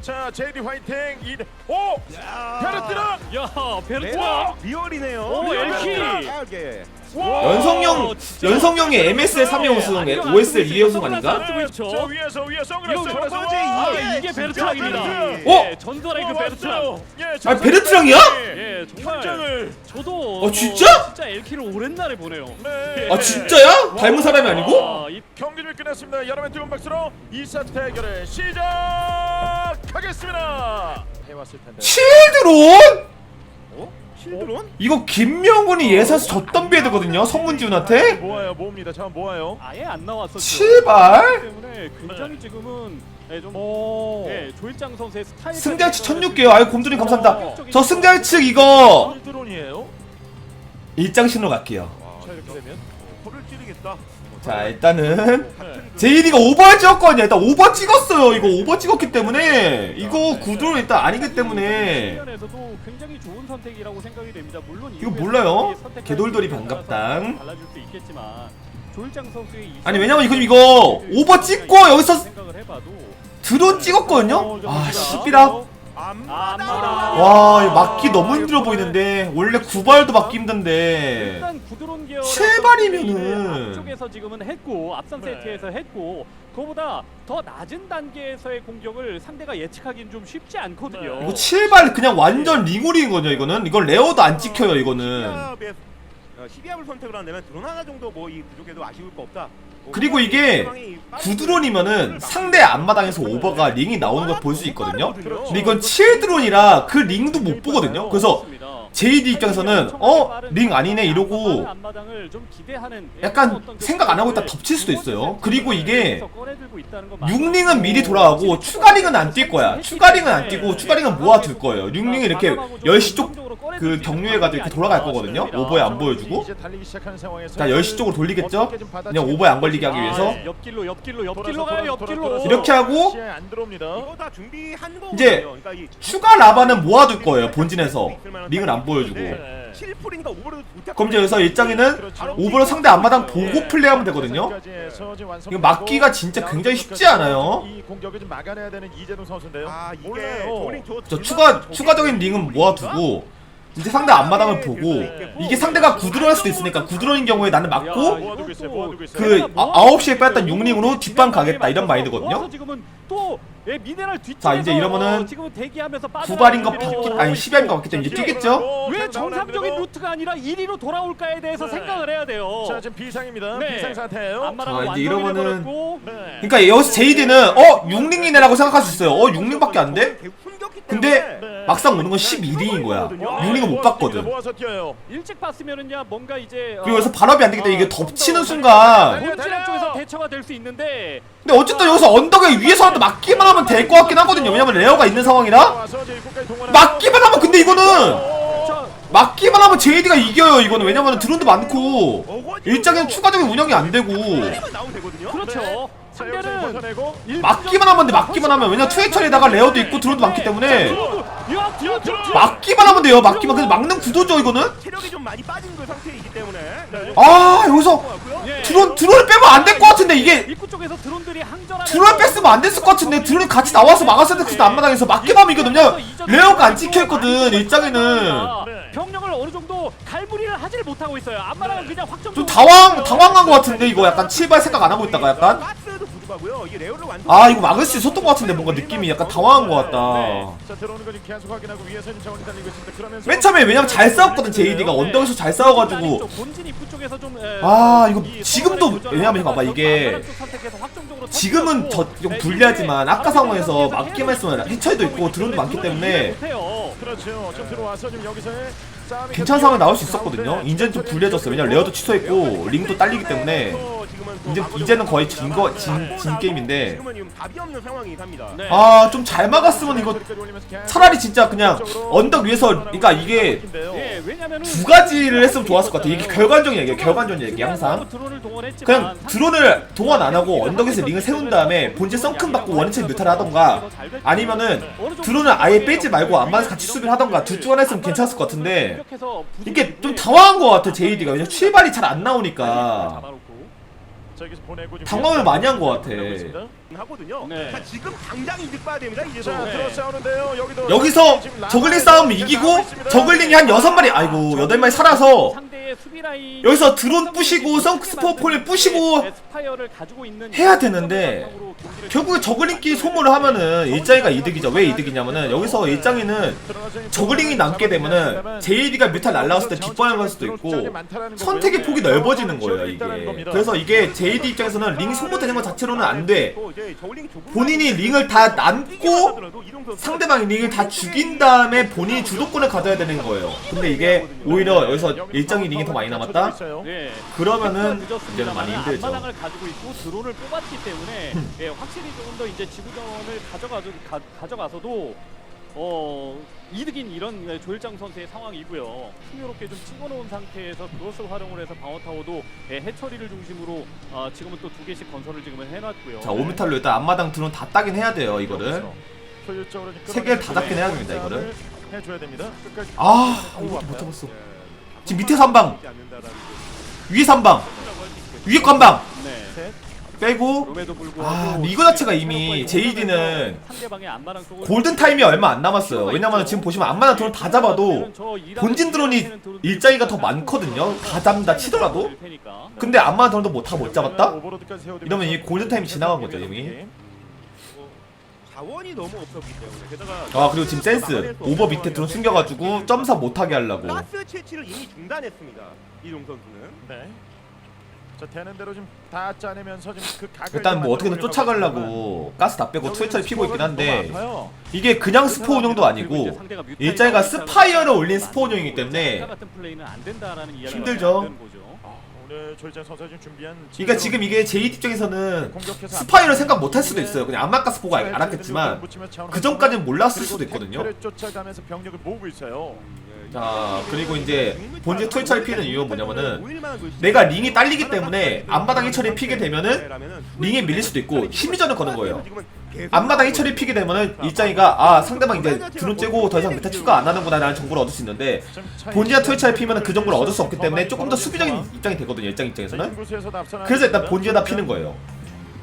자 제디 화이팅. 이 오. 베르트랑. 야 베르트라 리얼이네요. 오, 엘키. 예. 연성용 연성용이 MSL 3회 우승, OSL 2회 우승 아닌가? 자 위에서 위에 선글라스. 이거 선글라스. 번째 와, 아, 이게 베르트랑입니다. 베르트. 어? 예, 전설의 그 베르트랑. 예, 아니, 베르트랑이야? 예, 정말 현장을. 저도 어, 진짜? 진짜 엘키를 오랜 날에 보네요. 네. 아 진짜야? 닮은 사람이 아니고? 아, 이 경기를 끝냈습니다. 여러분 뜨거운 박수로 2세트 대결을 시작 하겠습니다. 해왔을 텐데. 칠드론? 어? 실드론? 이거 김명훈이 예선에서 졌던 빌드거든요 성문지훈한테? 모아요, 모읍니다. 자, 모아요. 아예 안 나왔었죠. 제발? 때문에 굉장히 네. 지금은 예, 좀 오. 예, 조일장 선수의 스타일 승자 측 1006개요 아유 곰돌이 감사합니다 저 승자 측 이거 드론이에요. 일장 신으로 갈게요 자, 이렇게 되면 코를 찌르겠다. 자 일단은 네. 제이리가 오버 찍었거든요 일단 오버 찍었어요 이거 오버 찍었기 때문에 이거 구도는 일단 아니기 때문에 측면에서도 굉장히 좋은 선택이라고 생각이 됩니다. 물론 이거 몰라요. 개돌돌이 수 있는 반갑당. 따라서 달라질 수 있겠지만 조일장 선수의 이 아니 왜냐면 이거 이거 오버 찍고 여기서 생각을 해봐도 드론 찍었거든요 아 씨비라. 와 이거 막기 너무 힘들어 보이는데 원래 구발도 막기 힘든데 일단 구드론 계열 제발이면은. 앞쪽에서 지금은 했고 앞선 네. 세트에서 했고 그거보다 더 낮은 단계에서의 공격을 상대가 예측하기는 좀 쉽지 않거든요. 네. 이거 7발 그냥 완전 링오링이거든요 이거는 이건 레어도 안 찍혀요 이거는 12합을 선택을 한다면 드론 하나 정도 뭐 이 부족해도 아쉬울 거 없다. 뭐 그리고 이게 상황이 구드론이면은 상대 앞마당에서 오버가 링이 나오는 걸 볼 수 있거든요. 그렇죠. 근데 이건 7드론이라 그 링도 못 보거든요. 그래서 JD 입장에서는 어? 링 아니네 이러고 약간 생각 안 하고 있다 덮칠 수도 있어요. 그리고 이게 6링은 미리 돌아가고 추가링은 안 뛸 거야. 추가링은 안 뛰고 추가링은 모아둘 거예요. 6링은 이렇게 10시 쪽 그 경유해가지고 이렇게 돌아갈 거거든요. 오버에 안 보여주고. 자 10시 쪽으로 돌리겠죠? 그냥 오버에 안 걸리게 하기 위해서. 아, 옆길로 옆길로 옆길로 가요 옆길로. 이렇게 하고. 이제 그러니까 이 추가 라바는 모아둘 거예요 본진에서. 링을 안 보여주고. 네. 7풀이니까 오버로드 그럼 이제 여기서 일장에는. 오버로 상대 앞마당 보고 플레이하면 되거든요. 이거 막기가 진짜 굉장히 쉽지 않아요. 아저 추가 추가적인 링은 모아두고 이제 상대 앞마당을 보고 이게 상대가 구드론할 수도 있으니까 구드론인 경우에 나는 있어요. 모아두고 있어요. 그 아, 9시에 뺐던 6링으로 뒷방 가겠다 이런 마인드거든요 예, 자, 이제 이러면은 지금은 대기하면서 구발인 거 빠져나가는데 받기 아니 10발인 거 받기 때문에 이제 뛰겠죠? 왜 정상적인 루트가 아니라 1위로 돌아올까에 대해서 네. 생각을 해야 돼요. 자 지금 비상입니다. 네. 비상 상태예요. 자, 이제 이러면은- 네. 그러니까 여기서 제이드는 어 6링이네라고 생각할 수 있어요 어 6링밖에 안 돼? 근데 네. 막상 오는 건 12링인 거야. 6링은 못 봤거든. 모아서 뛰어요. 일찍 봤으면은야 뭔가 이제 그리고 여기서 발업이 안 되기 때문에 이게 덮치는 순간. 쪽에서 대처가 될 수 있는데. 근데 어쨌든 여기서 언덕에 위에서라도 막기만 하면 될 것 같긴 하거든요. 왜냐면 레어가 있는 상황이라. 와서 이제 입구까지 동원하고- 막기만 하면 근데 이거는 오! 자, 막기만 하면 JD가 이겨요 이거는. 왜냐면 드론도 많고. 일장에는 추가적인 운영이 안 되고. 나오면 되거든요. 그렇죠. 네. 상대는 막기만 하면 돼 막기만 하면. 왜냐 투해철에다가 레어도 있고 드론도 많기 때문에. 뒤로 뒤로. 막기만 하면 돼요 막기만. 근데 막는 구도죠 이거는. 체력이 좀 많이 빠진 그 상태이기 때문에. 아 여기서 예. 드론 드론을 빼면 안 될 것 같은데 이게 입구 쪽에서 드론들이 항전하는 드론 뺐으면 안 됐을 것 같은데 드론이 같이 나와서 막았어야 됐을 때 앞마당에서 막기만 하면 이거든요. 레어가 안 찍혀있거든 일장에는. 네. 병력을 어느 정도 갈무리를 하지를 못하고 있어요. 앞마당은 그냥 확정. 좀 당황 당황한 것 같은데 이거 약간 7발 생각 안 하고 있다가 약간 부족하고요. 이게 레어를 완전 아 이거 막을 수 있었던 것 같은데 뭔가 느낌이 약간 당황한 것 같다 네. 자 들어오는 거 지금 계속 확인하고 위에서 지금 정원이 달리고 있습니다. 그러면서 맨 처음에 왜냐면 잘 싸웠거든 JD가 언덕에서 잘 싸워가지고 본진 입구 쪽에서 좀. 에, 아, 이거 이 지금도 왜냐면 봐봐, 이게 앞마당 쪽 선택해서 확정적으로 지금은 저좀 네, 불리하지만 아까 상황에서 막기만 했으면 해처리도 있고 드론도 많기 때문에 못해요. 그렇죠. 지금 들어와서 지금 여기서의 싸움이 괜찮은 상황이 나올 수 있었거든요 인제는 좀 불리해졌어요 왜냐면 레어도 취소했고 링도 딸리기 때문에 이제 이제는 거의 진거진 진 게임인데. 네. 아좀 잘 막았으면 이거 차라리 진짜 그냥 언덕 위에서 그러니까 이게 두 가지를 했으면 좋았을 것 같아 이게 결과적인 얘기야 결과적인 얘기 항상 그냥 드론을 동원 안 하고 언덕에서 링을 세운 다음에 본진 썬큰 받고 원위치 뮤탈을 하던가 아니면은 드론을 아예 빼지 말고 안마서 같이 수비를 하던가 둘중 하나 했으면 괜찮았을 것 같은데 이게 좀 당황한 것 같아 JD가 왜냐면 출발이 잘 안 나오니까 당황을 많이 한 것 같아. 보내고 있습니다. 하거든요. 네. 자, 지금 당장 이득 봐야 됩니다. 이제서. 자, 네. 들어 싸우는데요. 여기도 여기서 저글링 싸움 이기고. 저글링이 한 여섯 마리 아이고 여덟 마리 살아서 상대의 수비 라인 여기서 드론 성스포폴 스파이어를 가지고 있는 해야 되는데 결국에 저글링끼리 소모를 하면은 일장이가 이득이죠. 왜 이득이냐면은 여기서 일장이는 저글링이 남게 되면은 JD가 뮤탈 날라왔을 때 뒷방향 수도 있고 선택의 폭이 넓어지는 거예요 이게. 그래서 이게 JD 입장에서는 링 소모되는 것 자체로는 안 돼. 본인이 링을 다 남고 상대방이 링을 다 죽인 다음에 본인이 주도권을 가져야 되는 거예요. 근데 이게 오히려 여기서 일장이 링이 더 많이 남았다? 네. 그러면은 이제는 많이 힘들죠. 앞마당을 가지고 있고 드론을 뽑았기 때문에 예, 확실히 조금 더 이제 지구전을 가져가 가, 가져가서도 어 이득인 이런 예, 조일장 선수의 상황이고요. 풍요롭게 좀 찍어놓은 상태에서 그것을 활용을 해서 방어 타워도 예, 해처리를 중심으로 어, 지금은 또 두 개씩 건설을 지금은 해놨고요. 자 오미탈로 일단 앞마당 드론 다 따긴 해야 돼요 이거를. 세 개를 다 잡긴 해야 됩니다, 이거를. 해줘야 됩니다. 끝까지. 아 이것도 못 잡았어. 지금 밑에서 한 방, 위에서 한 방, 위에 거한 방. 네. 셋. 빼고 아, 이거 자체가 이미 제이디는 골든 타임이 얼마 안 남았어요. 왜냐면 지금 보시면 앞마당 드론 다 잡아도 본진 드론이 일자리가 더 많거든요. 다 잡는다 치더라도. 근데 앞마당 드론도 뭐 다 못 잡았다? 이러면 이 골든 타임이 지나간 거죠 이미. 자원이 너무 없었기 때문에 게다가 아 그리고 지금 센스 오버 밑에 드론 숨겨가지고 점사 못하게 하려고. 가스 채취를 이미 중단했습니다. 이동 선수는. 네. 자 되는 대로 지금 다 짜내면서 지금 그 각을 일단 뭐 어떻게든 쫓아가려고 가스 다 빼고 투회처리 피고 있긴 한데. 이게 그냥 스포 운영도 아니고 일자리가 스파이어를 올린 스포 운영이기 때문에 힘들죠. 아, 오늘 선수가 지금 준비한 그러니까 지금 이게 제이 입장에서는 스파이어를 생각 못 할 수도 있어요. 그냥 안마가 스포가 알았겠지만 그 전까지는 몰랐을 수도 있거든요. 를 쫓아가면서 병력을 모으고 있어요. 자 그리고 이제 본진 투회처리 피는 이유가 뭐냐면은 내가 링이 딸리기 때문에 앞마당 해처리 피게 되면은 링에 밀릴 수도 있고 심리전을 거는 거예요. 앞마당 해처리 피게 되면은 일장이가 아 상대방 이제 드론 째고 더 이상 메타 추가 안 하는구나 라는 정보를 얻을 수 있는데 지금 본진과 투회처리 피면은 그 정보를 얻을 수 없기 때문에 조금 더 수비적인 입장이 되거든요 일장 자, 입장에서는 그래서 일단. 본진에다 피는 거예요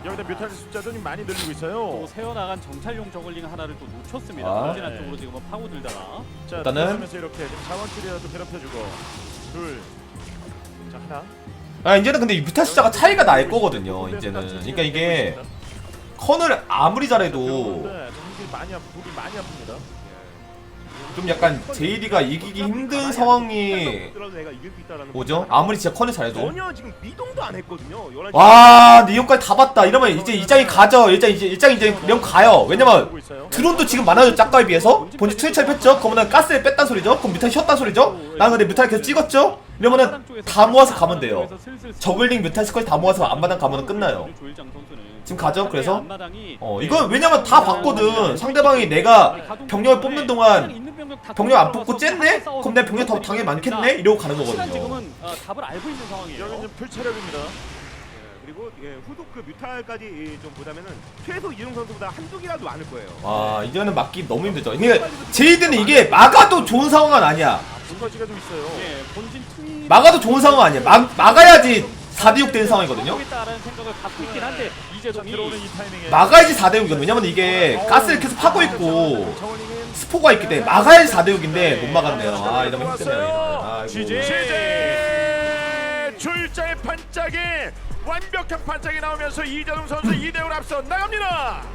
여기다 뮤탈 숫자도 좀 많이 늘리고 또 있어요. 세워나간 정찰용 저글링 하나를 또 놓쳤습니다. 아. 본진 네. 안쪽으로 지금은 파고들다가 자, 일단은- 이렇게 지금 자원줄이라도 괴롭혀주고 둘, 자 하나. 아 이제는 근데 이 뮤타 숫자가 차이가 날 거거든요 이제는 그러니까 이게 컨을 아무리 잘해도 힘이 많이 아프, 독이 많이 아픕니다. 좀 약간 JD가 이기기 힘든 상황이 뭐죠? 아무리 진짜 컨을 잘해도. 전혀 지금 미동도 안 했거든요. 11시 와 니온까지 다 봤다. 이러면 이제 일장이 가죠. 일장 이제 일장 이제 명 가요. 왜냐면. 드론도 지금 많아져 짝가에 비해서. 본진 투회차를 뺐죠? 그러면 가스에 뺐단 소리죠? 그럼 뮤탈 쉬었단 소리죠? 난 근데 뮤탈 계속 찍었죠? 이러면은 다 모아서 가면 돼요. 저글링 뮤탈 스쿼지 다 모아서 앞마당 가면은 끝나요. 조일장 선수는 지금 가죠 그래서 어 이건 왜냐면 다 봤거든 상대방이 내가 병력을 뽑는 동안 병력 안 뽑고 쨌네? 그럼 내 병력 더 당연히 많겠네? 이러고 가는 거거든요 지금은 어, 답을 알고 있는 상황이에요. 여기 지금 풀체력입니다. 예, 그리고 예, 후속 그 뮤탈까지 예, 좀 보자면은 최소 이동 선수보다 한두 개라도 많을 거예요. 와 이제는 막기 너무 힘들죠 이게 제이드는 이게 막아도 좋은 상황은 아니야 분거지가 좀 있어요. 예, 본진 투입 막아도 좋은 상황은 아니야 막, 막아야지 4대6 되는 상황이거든요 하겠다라는 생각을 갖고 있긴 한데 막아야지 4대6이거든 왜냐면 이게 가스를 계속 파고 있고 스포가 있기 때문에 막아야지 4대6인데 못 막았네요. 아 이러면 힘드네요. 취재 출자의 반짝이 완벽한 반짝이 나오면서 이재동 선수 2대 0 앞서 나갑니다.